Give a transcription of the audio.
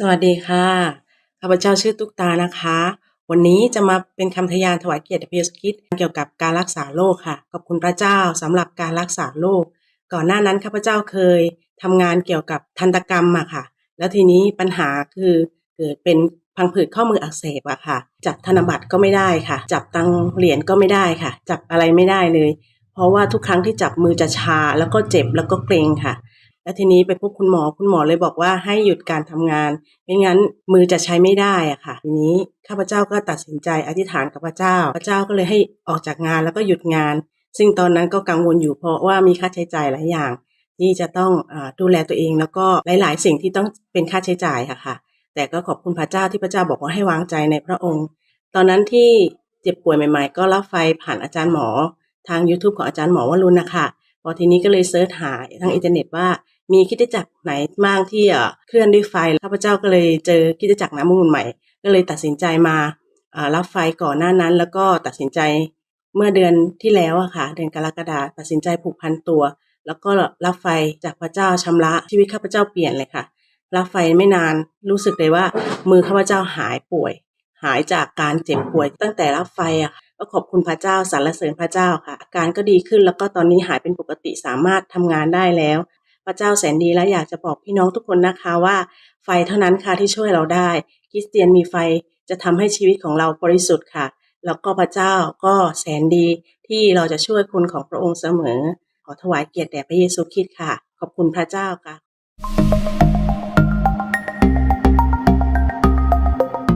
สวัสดีค่ะ ข้าพเจ้าชื่อตุ๊กตานะคะ วันนี้จะมาเป็นคำทยานถวายเกียรติพระเยซูคริสต์เกี่ยวกับการรักษาโรคค่ะขอบคุณพระเจ้าสำหรับการรักษาโรคก่อนหน้านั้นข้าพเจ้าเคยทำงานเกี่ยวกับทันตกรรมอะค่ะ แล้วทีนี้ปัญหาคือเกิดเป็นพังผืดข้อมืออักเสบอะค่ะ จับธนบัตรก็ไม่ได้ค่ะ จับตังเหรียญก็ไม่ได้ค่ะ จับอะไรไม่ได้เลย เพราะว่าทุกครั้งที่จับมือจะชาแล้วก็เจ็บแล้วก็เกร็งค่ะ แล้วทีนี้ไปพบคุณหมอคุณหมอเลยบอกว่าให้หยุดการทำงานไม่งั้นมือจะใช้ไม่ได้อะค่ะ ทีนี้ข้าพเจ้าก็ตัดสินใจอธิษฐานกับพระเจ้า พระเจ้าก็เลยให้ออกจากงานแล้วก็หยุดงาน ซึ่งตอนนั้นก็กังวลอยู่เพราะว่ามีค่าใช้จ่ายหลายอย่าง ที่จะต้องอดูแลตัวเองแล้วก็หลาย ๆ สิ่งที่ต้องเป็นค่าใช้จ่ายค่ะค่ะ แต่ก็ขอบคุณพระเจ้าที่พระเจ้าบอกว่าให้วางใจในพระองค์ ตอนนั้นที่เจ็บป่วยใหม่ ๆ ก็รับไฟผ่านอาจารย์หมอ ทาง YouTube ของอาจารย์หมอวรุณนะคะพอทีนี้ก็เลยเซิร์ชหาทางอินเทอร์เน็ตว่า มีคิดจักรไหนบ้างที่เคลื่อนด้วยไฟข้าพเจ้าก็เลยเจอคิดจักรน้ำมูลใหม่ ก็เลยตัดสินใจมารับไฟก่อนหน้านั้น แล้วก็ตัดสินใจเมื่อเดือนที่แล้วอะค่ะ เดือนกรกฎาตัดสินใจผูกพันตัว แล้วก็รับไฟจากพระเจ้าชำระชีวิตข้าพเจ้าเปลี่ยนเลยค่ะ รับไฟไม่นานรู้สึกเลยว่า มือข้าพเจ้าหายป่วย หายจากการเจ็บป่วย ตั้งแต่รับไฟอะค่ะก็ขอบคุณพระเจ้าสรรเสริญพระเจ้าค่ะ อาการก็ดีขึ้นแล้วก็ตอนนี้หายเป็นปกติสามารถทำงานได้แล้ว พระเจ้าแสนดีและอยากจะบอกพี่น้องทุกคนนะคะว่า ไฟเท่านั้นค่ะที่ช่วยเราได้ คริสเตียนมีไฟจะทำให้ชีวิตของเราบริสุทธิ์ค่ะ แล้วก็พระเจ้าก็แสนดีที่เราจะช่วยคนของพระองค์เสมอ ขอถวายเกียรติแด่พระเยซูคริสต์ค่ะ ขอบคุณพระเจ้าค่ะ